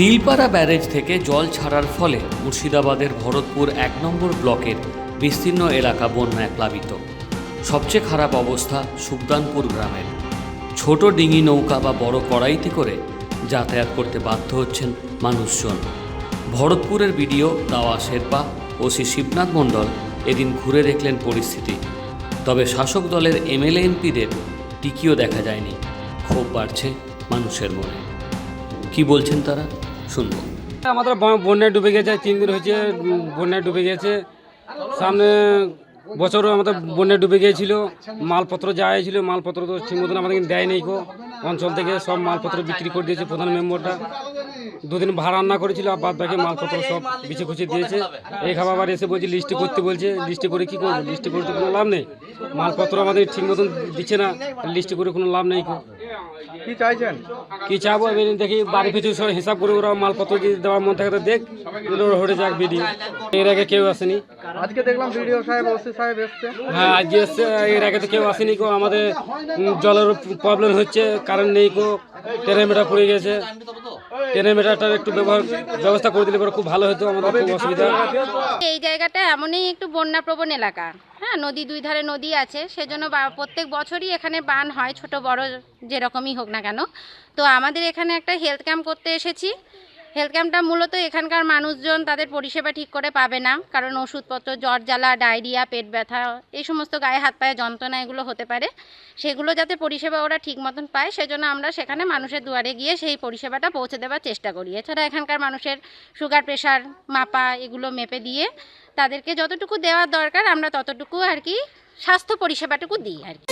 Tilpara barrage থেকে জল ছাড়ার ফলে মুর্শিদাবাদের ভরতপুর এক নম্বর ব্লকের বিস্তীর্ণ এলাকা বন্যায় প্লাবিত। সবচেয়ে খারাপ অবস্থা সুবদানপুর গ্রামের। ছোট ডিঙি নৌকা বা বড় কড়াইতে করে যাতায়াত করতে বাধ্য হচ্ছেন মানুষজন। ভরতপুরের বিডিও দাওয়া শেরপা ও শ্রী শিবনাথ মণ্ডল এদিন ঘুরে দেখলেন পরিস্থিতি। তবে শাসক দলের এমএলএ এমপিদের টিকিও দেখা যায়নি। ক্ষোভ বাড়ছে মানুষের মনে। কি বলছেন তারা? শুনব আমাদের বন্যায় ডুবে গেছে, তিন দিন হয়েছে বন্যায় ডুবে গেছে। সামনে বছরও আমাদের বন্যায় ডুবে গিয়েছিল, মালপত্র যা ছিল মালপত্র তো ঠিক মতন আমাদের দেয় নেই কো অঞ্চল থেকে সব মালপত্র বিক্রি করে দিয়েছে প্রধান মেম্বারটা। দুদিন ভাড়া রান্না করেছিল, আর বাদ বাকি মালপত্র সব বিছে খুঁচে দিয়েছে। এই খাবার আবার এসে বলছে, লিস্টে করতে বলছে, লিস্টে করে কি করব? লিস্টে করতে কোনো লাভ নেই। মালপত্র আমাদের ঠিক মতন দিচ্ছে না, লিস্টে করে কোনো লাভ নেই কো কি চাইছেন? কি চাবো দেখি বাড়ি পিছু সব হিসাব করে ওরা মালপত্র যদি দেওয়ার মন থাকে তো দেখ হটে যাক ভিডিও এর আগে কেউ আসেনি। আজকে দেখলাম ভিডিও সাহেব ওসি সাহেব এসছে। হ্যাঁ আজকে এসছে এর আগে তো কেউ আসেনি কো আমাদের জলের প্রবলেম হচ্ছে কারেন্ট নেই কো ট্রেনের মেটা পড়ে গেছে। ট্রেনের একটু ব্যবহার ব্যবস্থা করে দিলে পরে খুব ভালো হতো আমাদের খুব অসুবিধা। এই জায়গাটা এমনই একটু বন্যাপ্রবণ এলাকা। হ্যাঁ নদী দুই ধারে নদী আছে সেজন্য বা- প্রত্যেক বছরই এখানে বান হয় ছোট বড় যেরকমই হোক না কেন। তো আমাদের এখানে একটা হেলথ ক্যাম্প করতে এসেছি। হেলথ ক্যাম্পটা মূলত এখানকার মানুষজন তাদের পরিষেবা ঠিক করে পাবে না। কারণ ওষুধপত্র, জ্বর, জ্বালা, ডায়রিয়া, পেট ব্যথা, এই সমস্ত গায়ে হাত পায়ে যন্ত্রণা এগুলো হতে পারে। সেগুলো যাতে পরিষেবা ওরা ঠিক মতন পায়, সেজন্য আমরা সেখানে মানুষের দুয়ারে গিয়ে সেই পরিষেবাটা পৌঁছে দেওয়ার চেষ্টা করি। এছাড়া এখানকার মানুষের সুগার প্রেশার মাপা, এগুলো মেপে দিয়ে তাদেরকে যতটুকু দেওয়ার দরকার, আমরা ততটুকু আর কি স্বাস্থ্য পরিষেবাটুকু দিই আর কি।